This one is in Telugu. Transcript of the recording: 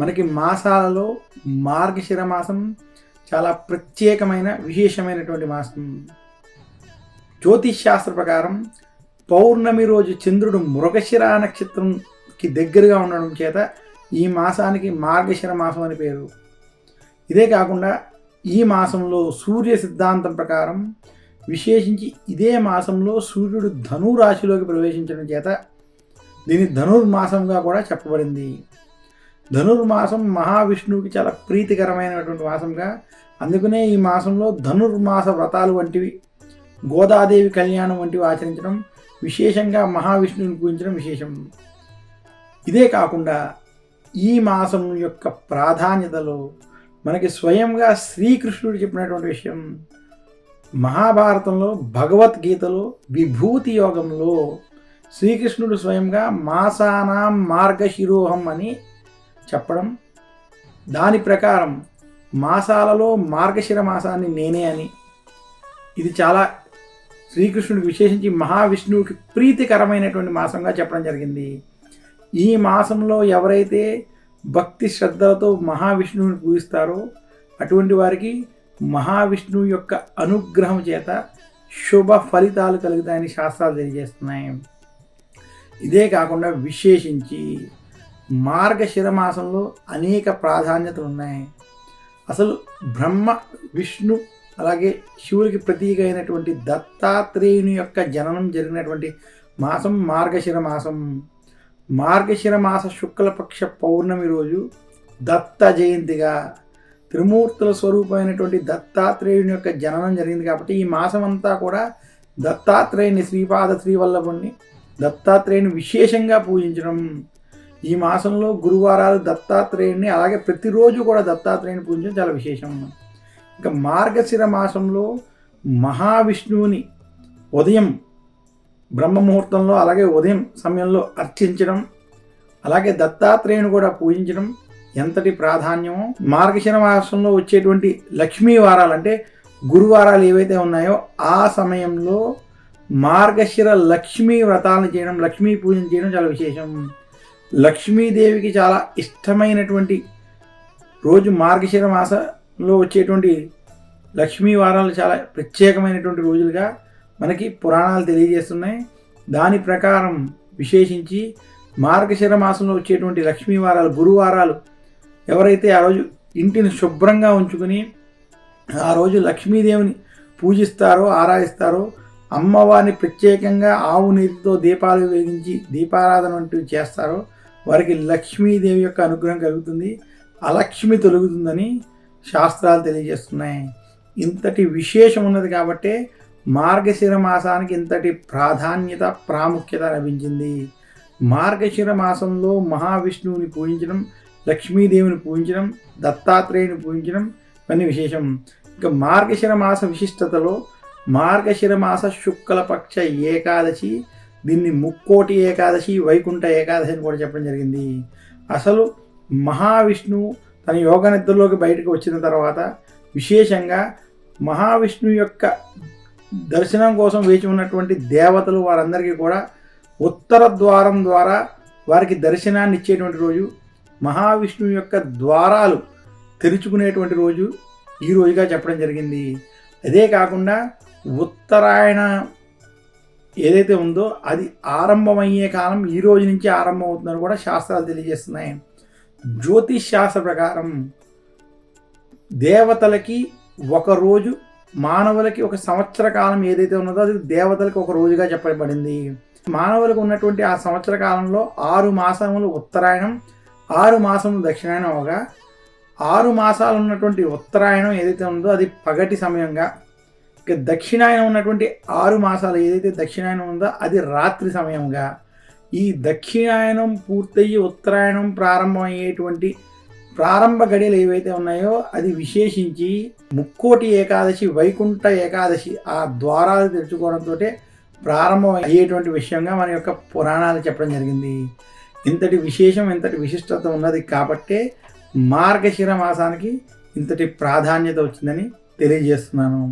మనకి మాసాలలో మార్గశిర మాసం చాలా ప్రత్యేకమైన విశేషమైనటువంటి మాసం. జ్యోతిష్ శాస్త్ర ప్రకారం పౌర్ణమి రోజు చంద్రుడు మృగశిర నక్షత్రంకి దగ్గరగా ఉండడం చేత ఈ మాసానికి మార్గశిర మాసం అని పేరు. ఇదే కాకుండా ఈ మాసంలో సూర్య సిద్ధాంతం ప్రకారం విశేషించి ఇదే మాసంలో సూర్యుడు ధనురాశిలోకి ప్రవేశించడం చేత దీని ధనుర్మాసంగా కూడా చెప్పబడింది. ధనుర్మాసం మహావిష్ణువుకి చాలా ప్రీతికరమైనటువంటి మాసంగా. అందుకనే ఈ మాసంలో ధనుర్మాస వ్రతాలు వంటివి గోదాదేవి కళ్యాణం వంటివి ఆచరించడం విశేషంగా మహావిష్ణువుని పూజించడం విశేషం. ఇదే కాకుండా ఈ మాసం యొక్క ప్రాధాన్యతలో మనకి స్వయంగా శ్రీకృష్ణుడు చెప్పినటువంటి విషయం. మహాభారతంలో భగవద్గీతలో విభూతి యోగంలో శ్రీకృష్ణుడు స్వయంగా మాసానాం మార్గశిరోహం అని చెప్పడం. దాని ప్రకారం మాసాలలో మార్గశిర మాసాన్ని నేనే అని. ఇది చాలా శ్రీకృష్ణుడికి విశేషించి మహావిష్ణువుకి ప్రీతికరమైనటువంటి మాసంగా చెప్పడం జరిగింది. ఈ మాసంలో ఎవరైతే భక్తి శ్రద్ధలతో మహావిష్ణువుని పూజిస్తారో అటువంటి వారికి మహావిష్ణువు యొక్క అనుగ్రహం చేత శుభ ఫలితాలు కలుగుతాయని శాస్త్రాలు తెలియజేస్తున్నాయి. ఇదే కాకుండా విశేషించి మార్గశిర మాసంలో అనేక ప్రాధాన్యతలు ఉన్నాయి అసలు బ్రహ్మ విష్ణు అలాగే శివుడికి ప్రతీక అయినటువంటి దత్తాత్రేయుని యొక్క జననం జరిగినటువంటి మాసం మార్గశిర మాసం మార్గశిర మాస శుక్లపక్ష పౌర్ణమి రోజు దత్త జయంతిగా త్రిమూర్తుల స్వరూపమైనటువంటి దత్తాత్రేయుని యొక్క జననం జరిగింది కాబట్టి ఈ మాసం అంతా కూడా దత్తాత్రేయుని శ్రీపాద శ్రీవల్లభుణ్ణి దత్తాత్రేయుని విశేషంగా పూజించడం. ఈ మాసంలో గురువారాలు దత్తాత్రేయుని అలాగే ప్రతిరోజు కూడా దత్తాత్రేయుని పూజించడం చాలా విశేషం. ఇంకా మార్గశిర మాసంలో మహావిష్ణువుని ఉదయం బ్రహ్మముహూర్తంలో అలాగే ఉదయం సమయంలో అర్చించడం అలాగే దత్తాత్రేయుని కూడా పూజించడం ఎంతటి ప్రాధాన్యమో. మార్గశిర మాసంలో వచ్చేటువంటి లక్ష్మీ వారాలు అంటే గురువారాలు ఏవైతే ఉన్నాయో ఆ సమయంలో మార్గశిర లక్ష్మీ వ్రతాలను చేయడం లక్ష్మీ పూజను చేయడం చాలా విశేషం. లక్ష్మీదేవికి చాలా ఇష్టమైనటువంటి రోజు మార్గశిర మాసంలో వచ్చేటువంటి లక్ష్మీ వారాలు చాలా ప్రత్యేకమైనటువంటి రోజులుగా మనకి పురాణాలు తెలియజేస్తున్నాయి. దాని ప్రకారం విశేషించి మార్గశిర మాసంలో వచ్చేటువంటి లక్ష్మీ వారాలు గురువారాలు ఎవరైతే ఆ రోజు ఇంటిని శుభ్రంగా ఉంచుకుని ఆ రోజు లక్ష్మీదేవిని పూజిస్తారో ఆరాధిస్తారో అమ్మవారిని ప్రత్యేకంగా ఆవు నీటితో దీపాలు వెలిగించి దీపారాధన వంటివి చేస్తారో వారికి లక్ష్మీదేవి యొక్క అనుగ్రహం కలుగుతుంది. అలక్ష్మి తొలుగుతుందని శాస్త్రాలు తెలియజేస్తున్నాయి. ఇంతటి విశేషం ఉన్నది కాబట్టే మార్గశిర మాసానికి ఇంతటి ప్రాధాన్యత ప్రాముఖ్యత లభించింది. మార్గశిర మాసంలో మహావిష్ణువుని పూజించడం లక్ష్మీదేవిని పూజించడం దత్తాత్రేయుని పూజించడం ఇవన్నీ విశేషం. ఇంకా మార్గశిర మాస విశిష్టతలో మార్గశిర మాస శుక్లపక్ష ఏకాదశి దీన్ని ముక్కోటి ఏకాదశి వైకుంఠ ఏకాదశి అని కూడా చెప్పడం జరిగింది. అసలు మహావిష్ణువు తన యోగ నిద్రలోకి బయటకు వచ్చిన తర్వాత విశేషంగా మహావిష్ణువు యొక్క దర్శనం కోసం వేచి ఉన్నటువంటి దేవతలు వారందరికీ కూడా ఉత్తర ద్వారం ద్వారా వారికి దర్శనాన్ని ఇచ్చేటువంటి రోజు మహావిష్ణువు యొక్క ద్వారాలు తెరుచుకునేటువంటి రోజు ఈ రోజుగా చెప్పడం జరిగింది. అదే కాకుండా ఉత్తరాయణ ఏదైతే ఉందో అది ఆరంభమయ్యే కాలం ఈ రోజు నుంచి ఆరంభం అవుతుందని కూడా శాస్త్రాలు తెలియజేస్తున్నాయి. జ్యోతిష్ శాస్త్ర ప్రకారం దేవతలకి ఒక రోజు మానవులకి ఒక సంవత్సర కాలం ఏదైతే ఉన్నదో అది దేవతలకు ఒక రోజుగా చెప్పబడింది. మానవులకు ఉన్నటువంటి ఆ సంవత్సర కాలంలో ఆరు మాసములు ఉత్తరాయణం ఆరు మాసములు దక్షిణాయనం అవగా ఆరు మాసాలు ఉన్నటువంటి ఉత్తరాయణం ఏదైతే ఉందో అది పగటి సమయంగా ఇక దక్షిణాయనం ఉన్నటువంటి ఆరు మాసాలు ఏదైతే దక్షిణాయనం ఉందో అది రాత్రి సమయంగా ఈ దక్షిణాయనం పూర్తయ్యి ఉత్తరాయణం ప్రారంభమయ్యేటువంటి ప్రారంభ గడియలు ఏవైతే ఉన్నాయో అది విశేషించి ముక్కోటి ఏకాదశి వైకుంఠ ఏకాదశి ఆ ద్వారాలు తెరుచుకోవడంతో ప్రారంభం అయ్యేటువంటి విషయంగా మన యొక్క పురాణాలు చెప్పడం జరిగింది. ఇంతటి విశేషం ఇంతటి విశిష్టత ఉన్నది కాబట్టే మార్గశిర మాసానికి ఇంతటి ప్రాధాన్యత వచ్చిందని తెలియజేస్తున్నాను.